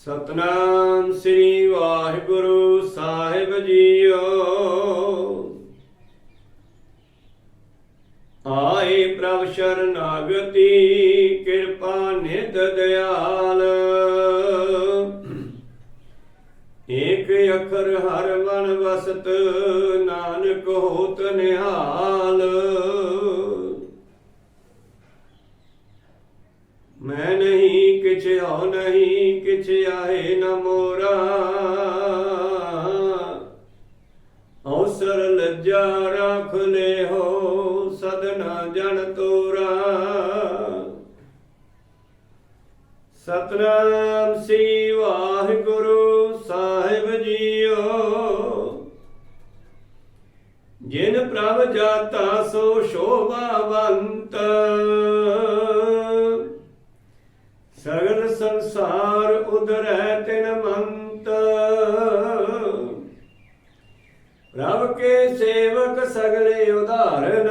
ਸਤਨਾਮ ਸ੍ਰੀ ਵਾਹਿਗੁਰੂ ਸਾਹਿਬ ਜੀਓ। ਆਏ ਪ੍ਰਭ ਸ਼ਰਨਾਗਤੀ ਕਿਰਪਾ ਨਿਤ ਦਿਆਲ। ਏਕ ਅਖਰ ਹਰ ਮਨ ਵਸਤ, ਨਾਨਕ ਹੋਤ ਨਿਹਾਲ। ਮੈਂ ਨਹੀਂ ਕਿਛ ਹੋ ਨਹੀਂ ਕਿਛ ਆਏ ਨ ਮੋਰਾ। ਅਵਸਰ ਲੱਜਾ ਰੱਖ ਲੈ ਹੋ ਸਦਨਾ ਜਨ ਤੋਰਾ। ਸਤਨਾਮ ਸ੍ਰੀ ਵਾਹਿਗੁਰੂ ਸਾਹਿਬ ਜੀਓ। ਜਿਨ ਪ੍ਰਭ ਜਾਤਾ ਸੋ ਸ਼ੋਭਾਵੰਤ ਸਗਲੇ ਉਧਾਰਨ।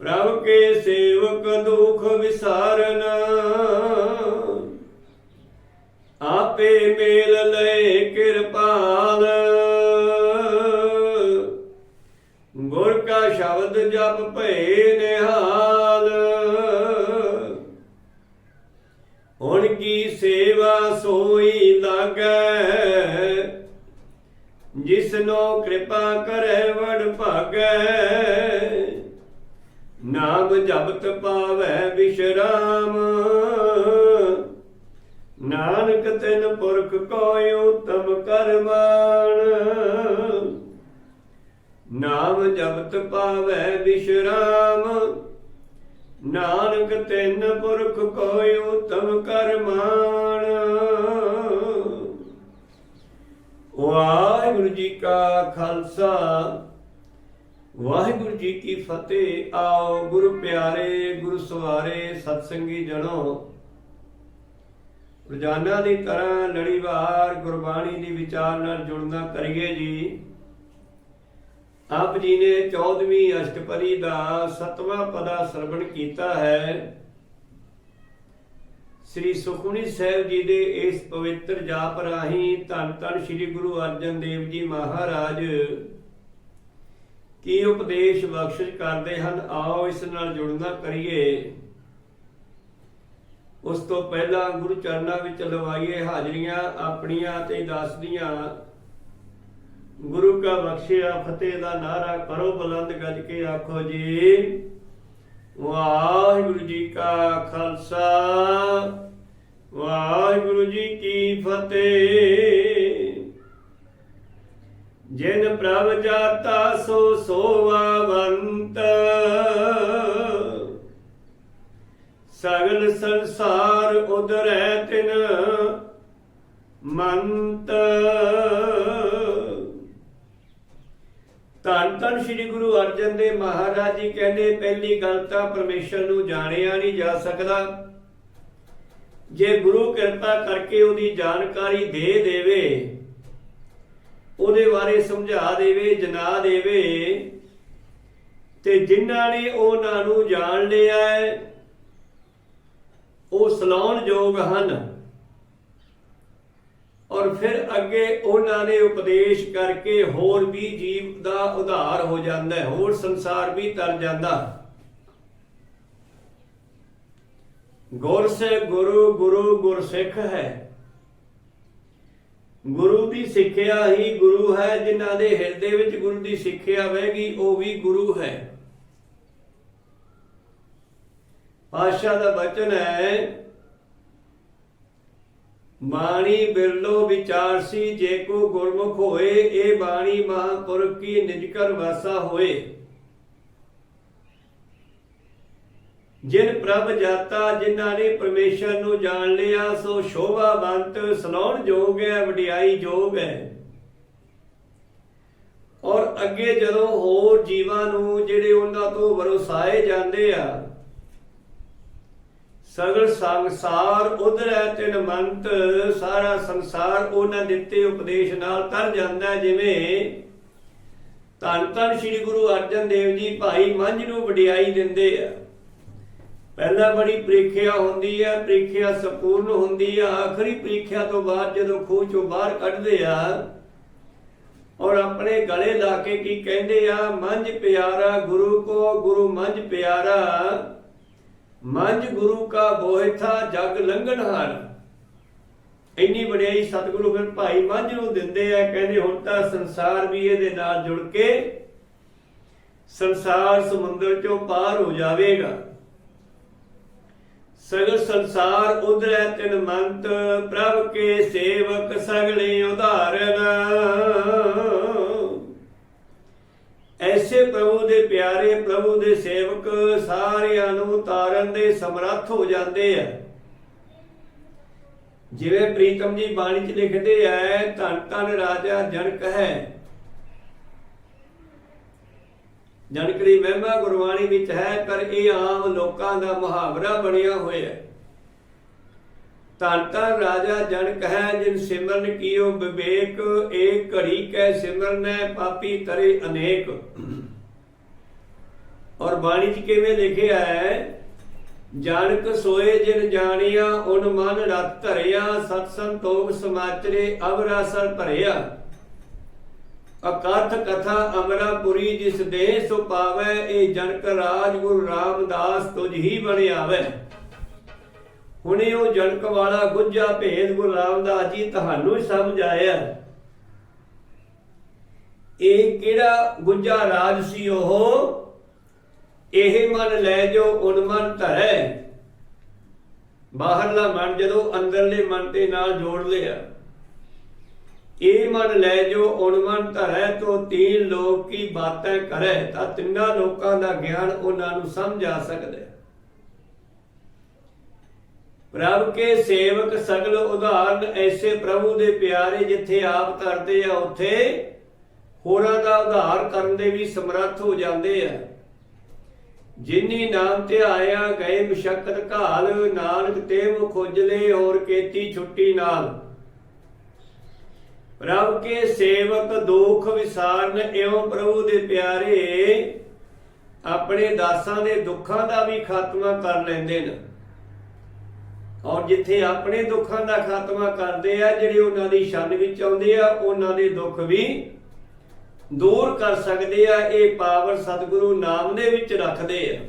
ਪ੍ਰਭ ਕੇ ਸੇਵਕ ਦੁਖ ਵਿਸਾਰਨ ਕਰੈ ਵਡ ਭਾਗੈ। ਨਾਮ ਜਪਤ ਪਾਵੈ ਵਿਸ਼ਰਾਮ। ਨਾਨਕ ਤਿਨ ਪੁਰਖ ਕੋਇ ਉਤਮ ਕਰਮਾਨ। ਨਾਮ ਜਪਤ ਪਾਵੈ ਵਿਸ਼ਰਾਮ। ਨਾਨਕ ਤਿਨ ਪੁਰਖ ਕੋਇ ਉਤਮ ਕਰਮਾਨ ਵਾਹਿਗੁਰੂ ਜੀ ਕਾ ਖਾਲਸਾ। ਵਾਹਿਗੁਰੂ ਜੀ ਕੀ ਫਤਿਹ। ਆਓ ਗੁਰੂ ਪਿਆਰੇ, ਗੁਰੂ ਸਵਾਰੇ ਸਤਸੰਗੀ ਜਣੋ। ਰੋਜ਼ਾਨਾ ਦੀ ਤਰ੍ਹਾਂ ਲੜੀਵਾਰ ਗੁਰਬਾਣੀ ਦੀ ਵਿਚਾਰ ਨਾਲ ਜੁੜਨਾ ਕਰੀਏ ਜੀ। ਆਪ ਜੀ ਨੇ 14ਵੀਂ ਅਸ਼ਟਪਦੀ ਦਾ 7ਵਾਂ ਪਦਾ ਸਰਵਣ ਕੀਤਾ ਹੈ। ਸ੍ਰੀ ਸੁਖਮਨੀ ਸਾਹਿਬ ਜੀ ਦੇ ਇਸ ਪਵਿੱਤਰ ਜਾਪ ਰਾਹੀਂ ਧੰਨ ਧੰਨ ਸ੍ਰੀ ਗੁਰੂ ਅਰਜਨ ਦੇਵ ਜੀ ਮਹਾਰਾਜ ਕੀ ਉਪਦੇਸ਼ ਬਖਸ਼ਿਸ਼ ਕਰਦੇ ਹਨ, ਆਓ ਇਸ ਨਾਲ ਜੁੜਨਾ ਕਰੀਏ। ਉਸ ਤੋਂ ਪਹਿਲਾਂ ਗੁਰੂ ਚਰਨਾਂ ਵਿੱਚ ਲਵਾਈਏ ਹਾਜ਼ਰੀਆਂ ਆਪਣੀਆਂ ਤੇ ਦਾਸ ਦੀਆਂ ਗੁਰੂ ਕਾ ਬਖਸ਼ਿਆ, ਫਤਿਹ ਦਾ ਨਾਰਾ ਕਰੋ, ਬੁਲੰਦ ਗੱਜ ਕੇ ਆਖੋ ਜੀ। ਵਾਹਿਗੁਰੂ ਜੀ ਕਾ ਖਾਲਸਾ, ਵਾਹਿਗੁਰੂ ਜੀ ਕੀ ਫਤਿਹ। ਜਿਨ ਪ੍ਰਭ ਜਾਤਾ ਸੋ ਸੋਵਾਵੰਤ ਸਗਲ ਸੰਸਾਰ ਉਦਰੈ ਤਿਨ ਮੰਤ। ਧੰਨ ਸ੍ਰੀ ਗੁਰੂ ਅਰਜਨ ਦੇਵ ਮਹਾਰਾਜ ਜੀ ਕਹਿੰਦੇ ਪਹਿਲੀ ਗੱਲ ਤਾਂ ਪਰਮੇਸ਼ਰ ਨੂੰ ਜਾਣਿਆ ਨਹੀਂ ਜਾ ਸਕਦਾ। ਜੇ ਗੁਰੂ ਕਿਰਪਾ ਕਰਕੇ ਉਹਦੀ ਜਾਣਕਾਰੀ ਦੇ ਦੇਵੇ, ਉਹਦੇ ਬਾਰੇ ਸਮਝਾ ਦੇਵੇ, ਜਨਾ ਦੇਵੇ, ਤੇ ਜਿਨ੍ਹਾਂ ਨੇ ਉਹਨਾਂ ਨੂੰ ਜਾਣ ਲਿਆ ਉਹ ਸਲਾਉਣ ਯੋਗ ਹਨ। ਔਰ ਫਿਰ ਅੱਗੇ ਉਹਨਾਂ ਨੇ ਉਪਦੇਸ਼ ਕਰਕੇ ਹੋਰ ਵੀ ਜੀਵ ਦਾ ਉਧਾਰ ਹੋ ਜਾਂਦਾ ਹੈ, ਹੋਰ ਸੰਸਾਰ ਵੀ ਤਰ ਜਾਂਦਾ। ਗੁਰ ਸੇ ਗੁਰੂ ਗੁਰੂ ਗੁਰ ਸਿੱਖ ਹੈ। ਗੁਰੂ ਦੀ ਸਿੱਖਿਆ ਹੀ ਗੁਰੂ ਹੈ, ਜਿਨ੍ਹਾਂ ਦੇ ਹਿਰਦੇ ਵਿੱਚ ਗੁਰੂ ਦੀ ਸਿੱਖਿਆ ਵਹਿਗੀ, ਉਹ ਵੀ ਗੁਰੂ ਹੈ। ਪਾਸ਼ਾ ਦਾ ਬਚਨ ਹੈ ਬਾਣੀ ਬਿਰਲੋ ਵਿਚਾਰਸੀ ਜੇ ਕੋ ਗੁਰਮੁਖ ਹੋਏ, ਇਹ ਬਾਣੀ ਮਹਾਪੁਰਖ ਕੀ ਨਿਜਕਰ ਵਾਸਾ ਹੋਏ। ਜਿਨ ਪ੍ਰਭ ਜਾਤਾ, ਜਿਨ੍ਹਾਂ ਨੇ ਪਰਮੇਸ਼ਰ ਨੂੰ ਜਾਣ ਲਿਆ, ਸੋ ਸ਼ੋਭਾਵੰਤ ਸਲਾਉਣ ਯੋਗ ਹੈ, ਵਡਿਆਈ ਯੋਗ ਹੈ। ਔਰ ਅੱਗੇ ਜਦੋਂ ਹੋਰ ਜੀਵਾਂ ਨੂੰ ਜਿਹੜੇ ਉਹਨਾਂ ਤੋਂ ਵਰਸਾਏ ਜਾਂਦੇ ਆ ਸਗਲ ਸੰਸਾਰ ਉਧਰੈ ਤਿਨ ਮੰਤ, ਸਾਰਾ ਸੰਸਾਰ ਉਹਨਾਂ ਦਿੱਤੇ ਉਪਦੇਸ਼ ਨਾਲ ਤਰ ਜਾਂਦਾ ਜਿਵੇਂ ਧੰਨ ਧੰਨ ਸ੍ਰੀ ਗੁਰੂ ਅਰਜਨ ਦੇਵ ਜੀ ਭਾਈ ਮੰਝ ਨੂੰ ਵਡਿਆਈ ਦਿੰਦੇ ਆ। ਪਹਿਲਾਂ ਬੜੀ ਪ੍ਰੀਖਿਆ ਹੁੰਦੀ ਹੈ ਪ੍ਰੀਖਿਆ ਸੰਪੂਰਨ ਹੁੰਦੀ ਆ, ਆਖਰੀ ਪ੍ਰੀਖਿਆ ਤੋਂ ਬਾਅਦ ਜਦੋਂ ਖੂਹ ਚੋਂ ਬਾਹਰ ਕੱਢਦੇ ਆ, ਔਰ ਆਪਣੇ ਗਲੇ ਲਾ ਕੇ ਕੀ ਕਹਿੰਦੇ ਆ, ਮੰਝ ਪਿਆਰਾ ਗੁਰੂ ਕੋ, ਗੁਰੂ ਮੰਝ ਪਿਆਰਾ। ਮੰਝ ਗੁਰੂ ਕਾ ਬੋਹਿਥਾ ਜਗ ਲੰਘਣਹਾਰ ਇੰਨੀ ਵਡਿਆਈ ਸਤਿਗੁਰੂ ਫਿਰ ਭਾਈ ਮੰਝ ਨੂੰ ਦਿੰਦੇ ਆ, ਕਹਿੰਦੇ ਹੁਣ ਤਾਂ ਸੰਸਾਰ ਵੀ ਇਹਦੇ ਨਾਲ ਜੁੜ ਕੇ ਸੰਸਾਰ ਸਮੁੰਦਰ ਚੋਂ ਪਾਰ ਹੋ ਜਾਵੇਗਾ। ਸਗਲ ਸੰਸਾਰ ਉਧਰੈ ਤਿਨ ਮੰਤ, ਪ੍ਰਭ ਕੇ ਸੇਵਕ ਸਗਲੇ ਉਧਾਰਨ। ਐਸੇ ਪ੍ਰਭੂ ਦੇ ਪਿਆਰੇ ਪ੍ਰਭੂ ਦੇ ਸੇਵਕ ਸਾਰਿਆਂ ਨੂੰ ਤਾਰਨ ਦੇ ਸਮਰੱਥ ਹੋ ਜਾਂਦੇ ਆ। ਜਿਵੇਂ ਪ੍ਰੀਤਮ ਜੀ ਬਾਣੀ ਚ ਲਿਖਦੇ ਐ ਧੰਨ ਧੰਨ ਰਾਜਾ ਜਨਕ ਹੈ। ਜਨਕ ਦੀ ਮਹਿਮਾ ਗੁਰਬਾਣੀ ਵਿੱਚ ਹੈ, ਪਰ ਇਹ ਆਮ ਲੋਕਾਂ ਦਾ ਮੁਹਾਵਰਾ ਬਣਿਆ ਹੋਇਆ ਹੈ। ਧੰਨ ਧੰਨ ਰਾਜਾ ਜਨਕ ਹੈ ਜਿਨ ਸਿਮਰਨ ਕੀਓ ਵਿਵੇਕ, ਏ ਘੜੀ ਕੈ ਸਿਮਰਨੈ, ਪਾਪੀ ਤਰੇ ਅਨੇਕ। ਔਰ ਬਾਣੀ 'ਚ ਕਿਵੇਂ ਲਿਖਿਆ ਹੈ? ਜਾਣਕ ਸੋਏ ਜਿਨ ਜਾਣਿਆ, ਉਨ ਮਨ ਰਤ ਧਰਿਆ, ਸਤ ਸੰਤੋਖ ਸਮਾਚਰੇ ਅਵਰਾਸਰ ਭਰਿਆ। ਅਕਥ ਕਥਾ ਅਮਰਾਪੁਰੀ ਜਿਸ ਦੇਹ ਸੋ ਪਾਵੈ ਇਹ ਜਨਕ ਰਾਜ ਗੁਰੂ ਰਾਮਦਾਸ ਤੁਝ ਹੀ ਬਣਿਆਵੈ। ਹੁਣੇ ਉਹ ਜਣਕ ਵਾਲਾ ਗੁੱਜਾ ਭੇਦ ਗੁਰੂ ਰਾਮਦਾਸ ਜੀ ਤੁਹਾਨੂੰ ਹੀ ਸਮਝ ਆਇਆ। ਇਹ ਕਿਹੜਾ ਗੁੱਜਾ ਰਾਜ ਸੀ ਉਹ? ਇਹ ਮਨ ਲੈ ਜੋ, ਉਨ ਧਰੈ। ਬਾਹਰਲਾ ਮਨ ਜਦੋਂ ਅੰਦਰਲੇ ਮਨ ਤੇ ਨਾਲ ਜੋੜ ਲਿਆ। ਇਹ ਮਨ ਲੈ ਜੋ, ਉਨ ਧਰੈ, ਤੋ ਤੀਨ ਲੋਕ ਕੀ ਬਾਤਾਂ ਕਰੈ। ਤਾਂ ਤਿੰਨਾਂ ਲੋਕਾਂ ਦਾ ਗਿਆਨ ਉਹਨਾਂ ਨੂੰ ਸਮਝ ਆ ਸਕਦਾ। ਪ੍ਰਭ ਕੇ ਸੇਵਕ ਸਗਲ ਉਦਾਹਰਨ ਐਸੇ ਪ੍ਰਭੂ ਦੇ ਪਿਆਰੇ ਜਿੱਥੇ ਆਪ ਕਰਦੇ ਆ, ਉੱਥੇ ਹੋਰਾਂ ਦਾ ਉਧਾਰ ਕਰਨ ਦੇ ਵੀ ਸਮਰੱਥ ਹੋ ਜਾਂਦੇ ਆ। ਜਿਨੀ ਨਾਮ ਤੇ ਆਇਆ, ਗਏ ਮੁਸ਼ਕਲ ਘਾਲ, ਨਾਨਕ ਤੇ ਮੁਖ ਖੋਜਲੇ ਹੋਰ ਕੀਤੀ ਛੁੱਟੀ ਨਾਲ। ਪ੍ਰਭ ਕੇ ਸੇਵਕ ਦੁਖ ਵਿਸਾਰਨ, ਇਉਂ ਪ੍ਰਭੂ ਦੇ ਪਿਆਰੇ ਆਪਣੇ ਦਾਸਾਂ ਦੇ ਦੁੱਖਾਂ ਦਾ ਵੀ ਖਾਤਮਾ ਕਰ ਲੈਂਦੇ ਨੇ। ਔਰ ਜਿੱਥੇ ਆਪਣੇ ਦੁੱਖਾਂ ਦਾ ਖਾਤਮਾ ਕਰਦੇ ਆ, ਜਿਹੜੇ ਉਹਨਾਂ ਦੀ ਸ਼ਰਨ ਵਿੱਚ ਆਉਂਦੇ ਆ, ਉਹਨਾਂ ਦੇ ਦੁੱਖ ਵੀ ਦੂਰ ਕਰ ਸਕਦੇ ਆ। ਇਹ ਪਾਵਰ ਸਤਿਗੁਰੂ ਨਾਮ ਦੇ ਵਿੱਚ ਰੱਖਦੇ ਆ।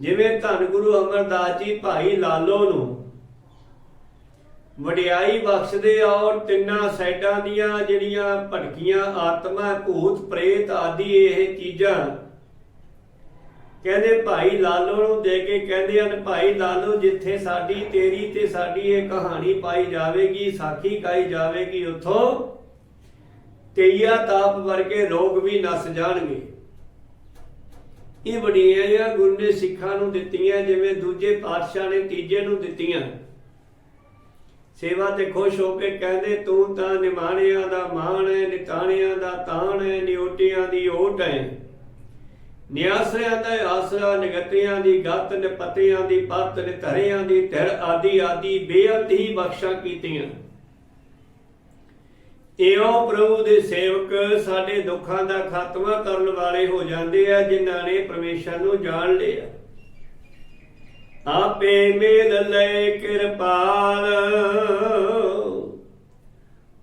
ਜਿਵੇਂ ਧੰਨ ਗੁਰੂ ਅਮਰਦਾਸ ਜੀ ਭਾਈ ਲਾਲੋ ਨੂੰ ਵਡਿਆਈ ਬਖਸ਼ਦੇ ਆ, ਔਰ ਤਿੰਨਾਂ ਸਾਈਡਾਂ ਦੀਆਂ ਜਿਹੜੀਆਂ ਭਟਕੀਆਂ, ਆਤਮਾ, ਭੂਤ, ਪ੍ਰੇਤ ਆਦਿ, ਇਹ ਚੀਜ਼ਾਂ ਕਹਿੰਦੇ, ਭਾਈ ਲਾਲੋ ਨੂੰ ਦੇ ਕੇ ਕਹਿੰਦੇ ਹਨ, ਭਾਈ ਲਾਲੋ, ਜਿੱਥੇ ਸਾਡੀ ਤੇਰੀ ਤੇ ਸਾਡੀ ਇਹ ਕਹਾਣੀ ਪਾਈ ਜਾਵੇਗੀ, ਸਾਖੀ ਗਾਈ ਜਾਵੇਗੀ, ਉਥੋਂ ਤੇਈਆ ਤਾਪ ਵਰਗੇ ਰੋਗ ਵੀ ਨਸ ਜਾਣਗੇ। ਇਹ ਵਡਿਆਈਆਂ ਗੁਰੂ ਨੇ ਸਿੱਖਾਂ ਨੂੰ ਦਿੱਤੀਆਂ, ਜਿਵੇਂ ਦੂਜੇ ਪਾਤਸ਼ਾਹ ਨੇ ਤੀਜੇ ਨੂੰ ਦਿੱਤੀਆਂ। ਸੇਵਾ ਤੇ ਖੁਸ਼ ਹੋ ਕੇ ਕਹਿੰਦੇ, ਤੂੰ ਤਾਂ ਨਿਮਾਣਿਆਂ ਦਾ ਮਾਣ ਹੈ ਨਿਤਾਣਿਆਂ ਦਾ ਤਾਣ ਹੈ ਨਿਓਟਿਆਂ ਦੀ ਓਟ ਹੈ ਨਿਆਸਰਿਆਂ ਦਾ ਆਸਰਾ ਨਿਗਤਿਆਂ ਦੀ ਗੱਤ, ਨਿਪਤਿਆਂ ਦੀ ਪੱਤ, ਨਿਧਰਿਆਂ ਦੀ ਧਿਰ ਆਦੀ ਆਦੀ ਬੇਅੰਤ ਹੀ ਬਖਸ਼ਾਂ ਕੀਤੀਆਂ। ਇਉਂ ਪ੍ਰਭੂ ਦੇ ਸੇਵਕ ਸਾਡੇ ਦੁੱਖਾਂ ਦਾ ਖਾਤਮਾ ਕਰਨ ਵਾਲੇ ਹੋ ਜਾਂਦੇ ਆ, ਜਿਨ੍ਹਾਂ ਨੇ ਪਰਮੇਸ਼ਰ ਨੂੰ ਜਾਣ ਲਿਆ। ਆਪੇ ਮੇਲ ਲੈ ਕਿਰਪਾਲ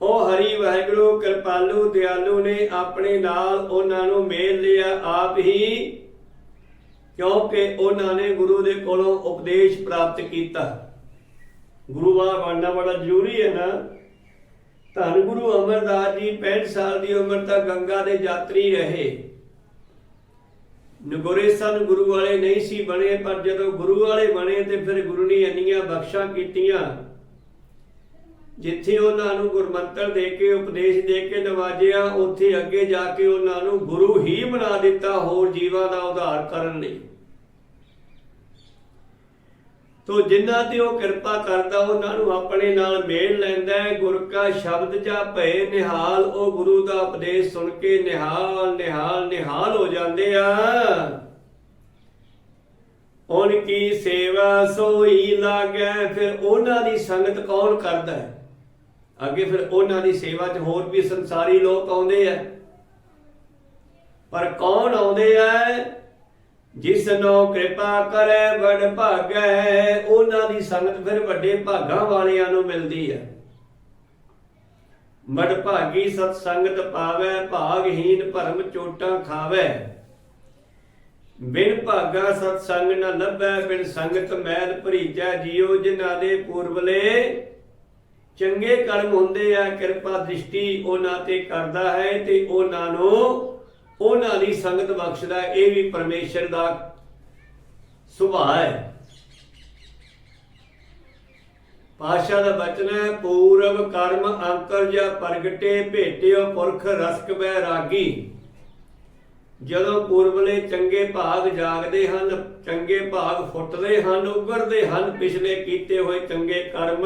ਉਹ ਹਰੀ ਵਾਹਿਗੁਰੂ, ਕਿਰਪਾਲੂ, ਦਿਆਲੂ ਨੇ ਆਪਣੇ ਨਾਲ ਉਹਨਾਂ ਨੂੰ ਮੇਲ ਲਿਆ। ਆਪ ਹੀ ਕਿਉਂਕਿ ਉਹਨਾਂ ਨੇ ਗੁਰੂ ਦੇ ਕੋਲੋਂ ਉਪਦੇਸ਼ ਪ੍ਰਾਪਤ ਕੀਤਾ। ਗੁਰੂ ਬਣਨਾ ਬੜਾ ਜ਼ਰੂਰੀ ਹੈ ਨਾ। ਧੰਨ ਗੁਰੂ ਅਮਰਦਾਸ ਜੀ 65 ਸਾਲ ਦੀ ਉਮਰ ਤੱਕ ਗੰਗਾ ਦੇ ਯਾਤਰੀ ਰਹੇ। ਨਗੋਰੇ ਸਨ, ਗੁਰੂ ਵਾਲੇ ਨਹੀਂ ਸੀ ਬਣੇ, ਪਰ ਜਦੋਂ ਗੁਰੂ ਵਾਲੇ ਬਣੇ ਤੇ ਫਿਰ ਗੁਰੂ ਨੇ ਇੰਨੀਆਂ ਬਖਸ਼ਾਂ ਕੀਤੀਆਂ। ਜਿੱਥੇ ਉਹਨਾਂ ਨੂੰ ਗੁਰਮੰਤਰ ਦੇ ਕੇ, ਉਪਦੇਸ਼ ਦੇ ਕੇ ਨਵਾਜਿਆ, ਉੱਥੇ ਅੱਗੇ ਜਾ ਕੇ ਉਹਨਾਂ ਨੂੰ ਗੁਰੂ ਹੀ ਬਣਾ ਦਿੱਤਾ, ਹੋਰ ਜੀਵਾਂ ਦਾ ਉਧਾਰ ਕਰਨ ਲਈ। ਤੋ ਜਿਨ੍ਹਾਂ ਤੇ ਉਹ ਕਿਰਪਾ ਕਰਦਾ, ਉਹਨਾਂ ਨੂੰ ਆਪਣੇ ਨਾਲ ਮੇਲ ਲੈਂਦਾ ਹੈ। ਗੁਰ ਕਾ ਸ਼ਬਦ ਜਾਂ ਭਏ ਨਿਹਾਲ, ਉਹ ਗੁਰੂ ਦਾ ਉਪਦੇਸ਼ ਸੁਣ ਕੇ ਨਿਹਾਲ ਨਿਹਾਲ ਨਿਹਾਲ ਹੋ ਜਾਂਦੇ ਆ। ਉਹਨਾਂ ਕੀ ਸੇਵਾ ਸੋਈ ਲਾਗੈ, ਫਿਰ ਉਹਨਾਂ ਦੀ ਸੰਗਤ ਕੌਣ ਕਰਦਾ ਹੈ? ਅੱਗੇ ਫਿਰ ਉਹਨਾਂ ਦੀ ਸੇਵਾ 'ਚ ਹੋਰ ਵੀ ਸੰਸਾਰੀ ਲੋਕ ਆਉਂਦੇ ਆ ਪਰ ਕੌਣ ਆਉਂਦੇ ਆ ਜਿਸਨੋ ਕਿਰਪਾ ਕਰੇ ਬੜ ਭਾਗੈ, ਉਹਨਾਂ ਦੀ ਸੰਗਤ ਫਿਰ ਵੱਡੇ ਭਾਗਾਂ ਵਾਲਿਆਂ ਨੂੰ ਮਿਲਦੀ ਹੈ ਮੜ ਭਾਗੀ ਸਤ ਸੰਗਤ ਪਾਵੈ ਭਾਗਹੀਨ ਭਰਮ ਚੋਟਾਂ ਖਾਵੈ। ਬਿਨ ਭਾਗਾ ਸਤ ਸੰਗ ਨ ਲੱਭੈ, ਬਿਨ ਸੰਗਤ ਮੈਲ ਭਰੀਜੈ, ਜਿਉ ਜਿਨ੍ਹਾਂ ਦੇ ਪੂਰਵਲੇ ਚੰਗੇ ਕਰਮ ਹੁੰਦੇ ਆ, ਕਿਰਪਾ ਦ੍ਰਿਸ਼ਟੀ ਉਹਨਾਂ ਤੇ ਕਰਦਾ ਹੈ ਤੇ ਉਹਨਾਂ ਨੂੰ ਉਹਨਾਂ ਦੀ ਸੰਗਤ ਬਖਸ਼ਦਾ ਇਹ ਵੀ ਪਰਮੇਸ਼ਰ ਦਾ ਸੁਭਾਅ ਹੈ। ਪਾਸ਼ਾ ਦਾ ਬਚਨ ਹੈ ਪੂਰਵ ਕਰਮ ਅੰਕਰ ਜਾਂ ਪ੍ਰਗਟੇ ਭੇਟਿਓ ਪੁਰਖ ਰਸਕ ਬੈ ਰਾਗੀ। ਜਦੋਂ ਪੂਰਵਲੇ ਚੰਗੇ ਭਾਗ ਜਾਗਦੇ ਹਨ, ਚੰਗੇ ਭਾਗ ਫੁੱਟਦੇ ਹਨ, ਉਗਰਦੇ ਹਨ, ਪਿਛਲੇ ਕੀਤੇ ਹੋਏ ਚੰਗੇ ਕਰਮ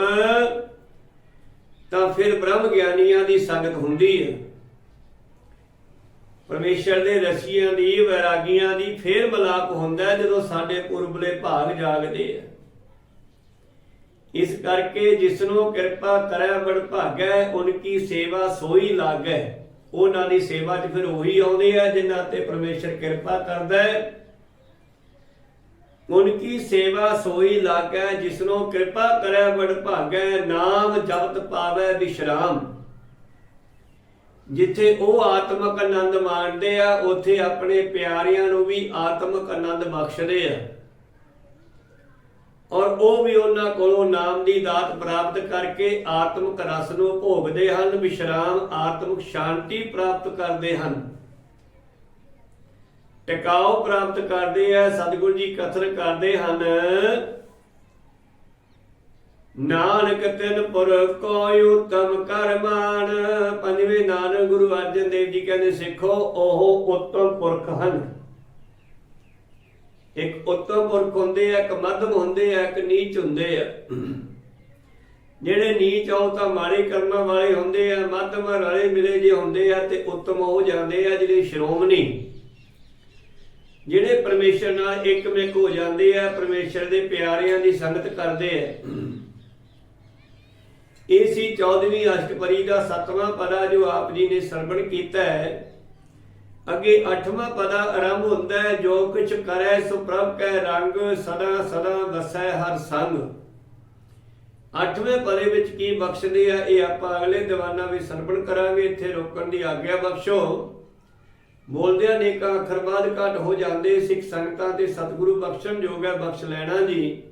ਤਾਂ ਫਿਰ ਬ੍ਰਹਮ ਗਿਆਨੀਆਂ ਦੀ ਸੰਗਤ ਹੁੰਦੀ ਹੈ। ਪਰਮੇਸ਼ਰ ਦੇ ਰਸੀਆਂ ਦੀ, ਵੈਰਾਗੀਆਂ ਦੀ ਫੇਰ ਮਲਾਪ ਹੁੰਦਾ ਜਦੋਂ ਸਾਡੇ ਪੁਰਬਲੇ ਭਾਗ ਜਾਗਦੇ ਆ ਇਸ ਕਰਕੇ ਜਿਸਨੂੰ ਕਿਰਪਾ ਕਰੈ ਬੜ ਭਾਗੈ, ਉਨਕੀ ਸੇਵਾ ਸੋਈ ਲਾਗੈ। ਉਹਨਾਂ ਦੀ ਸੇਵਾ 'ਚ ਫਿਰ ਉਹੀ ਆਉਂਦੇ ਆ, ਜਿਨ੍ਹਾਂ ਤੇ ਪਰਮੇਸ਼ਰ ਕਿਰਪਾ ਕਰਦਾ ਹੈ। ਉਨਕੀ ਸੇਵਾ ਸੋਈ ਲਾਗੈ, ਜਿਸਨੂੰ ਕਿਰਪਾ ਕਰੈ ਬੜ ਭਾਗੈ, ਨਾਮ ਜਪਤ ਪਾਵੈ ਵਿਸ਼ਰਾਮ ਜਿੱਥੇ ਉਹ ਆਤਮਿਕ ਆਨੰਦ ਮਾਣਦੇ ਆ, ਉੱਥੇ ਆਪਣੇ ਪਿਆਰਿਆਂ ਨੂੰ ਵੀ ਆਤਮਿਕ ਆਨੰਦ ਬਖਸ਼ਦੇ ਆ। ਔਰ ਉਹ ਵੀ ਉਹਨਾਂ ਕੋਲੋਂ ਨਾਮ ਦੀ ਦਾਤ ਪ੍ਰਾਪਤ ਕਰਕੇ ਆਤਮਿਕ ਰਸ ਨੂੰ ਭੋਗਦੇ ਹਨ ਵਿਸ਼ਰਾਮ ਆਤਮਿਕ ਸ਼ਾਂਤੀ ਪ੍ਰਾਪਤ ਕਰਦੇ ਹਨ। ਟਿਕਾਓ ਪ੍ਰਾਪਤ ਕਰਦੇ ਆ, ਸਤਿਗੁਰ ਜੀ ਕਥਨ ਕਰਦੇ ਹਨ। ਨਾਨਕ ਤਿਨ ਪੁਰ ਕੋਈ ਉਤਮ ਕਰਮਾਨ ਪੰਜਵੇਂ ਨਾਨਕ ਗੁਰੂ ਅਰਜਨ ਦੇਵ ਜੀ ਕਹਿੰਦੇ, ਸਿੱਖੋ, ਉਹ ਉਤਮ ਪੁਰਖ ਹਨ। ਇੱਕ ਉਤਮ ਪੁਰਖ ਹੁੰਦੇ ਆ, ਇੱਕ ਮੱਧਮ ਹੁੰਦੇ ਆ, ਇੱਕ ਨੀਚ ਹੁੰਦੇ ਆ। ਜਿਹੜੇ ਨੀਚ ਹੋ ਤਾਂ ਮਾੜੇ ਕਰਮਾਂ ਵਾਲੇ ਹੁੰਦੇ ਆ, ਮੱਧਮ ਰਲੇ ਮਿਲੇ ਜੇ ਹੁੰਦੇ ਆ, ਤੇ ਉਤਮ ਹੋ ਜਾਂਦੇ ਆ, ਜਿਹੜੇ ਸ਼੍ਰੋਮਣੀ। ਜਿਹੜੇ ਪਰਮੇਸ਼ਰ ਨਾਲ ਇੱਕਮਿਕ ਹੋ ਜਾਂਦੇ ਆ, ਪਰਮੇਸ਼ਰ ਦੇ ਪਿਆਰਿਆਂ ਦੀ ਸੰਗਤ ਕਰਦੇ ਆ। ਇਹ ਸੀ 14ਵੀਂ ਅਸ਼ਟਪਰੀ ਦਾ 7ਵਾਂ ਪਦਾ ਜੋ ਆਪ ਜੀ ਨੇ ਸਰਵਣ ਕੀਤਾ ਹੈ। ਅੱਗੇ 8ਵਾਂ ਪਦਾ ਆਰੰਭ ਹੁੰਦਾ ਹੈ, ਜੋ ਕੁਛ ਕਰੈ ਸੋ ਪ੍ਰਭ ਕੈ ਰੰਗ ਸਦਾ ਸਦਾ ਵਸੈ ਹਰ ਸੰਗ। 8ਵੇਂ ਪਦੇ ਵਿੱਚ ਕੀ ਬਖਸ਼ਦੇ ਆ, ਇਹ ਆਪਾਂ ਅਗਲੇ ਦੀਵਾਨਾਂ ਵਿੱਚ ਸਰਵਣ ਕਰਾਂਗੇ, ਇੱਥੇ ਰੋਕਣ ਦੀ ਆਗਿਆ ਬਖਸ਼ੋ। ਬੋਲਦਿਆਂ ਨੇਕਾਂ ਅੱਖਰ ਬਾਅਦ ਘਟ ਹੋ ਜਾਂਦੇ, ਸਿੱਖ ਸੰਗਤਾਂ ਤੇ ਸਤਿਗੁਰੂ ਬਖਸ਼ਣ ਜੋਗ ਹੈ, ਬਖਸ਼ ਲੈਣਾ ਜੀ।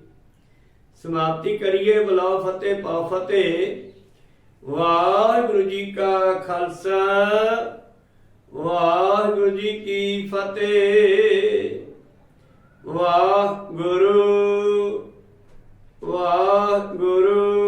ਸਮਾਪਤੀ ਕਰੀਏ ਬਲਾਉ ਫਤਿਹ ਪਾਉ ਫਤਿਹ। ਵਾਹਿਗੁਰੂ ਜੀ ਕਾ ਖਾਲਸਾ, ਵਾਹਿਗੁਰੂ ਜੀ ਕੀ ਫਤਿਹ। ਵਾਹਿਗੁਰੂ ਵਾਹਿਗੁਰੂ।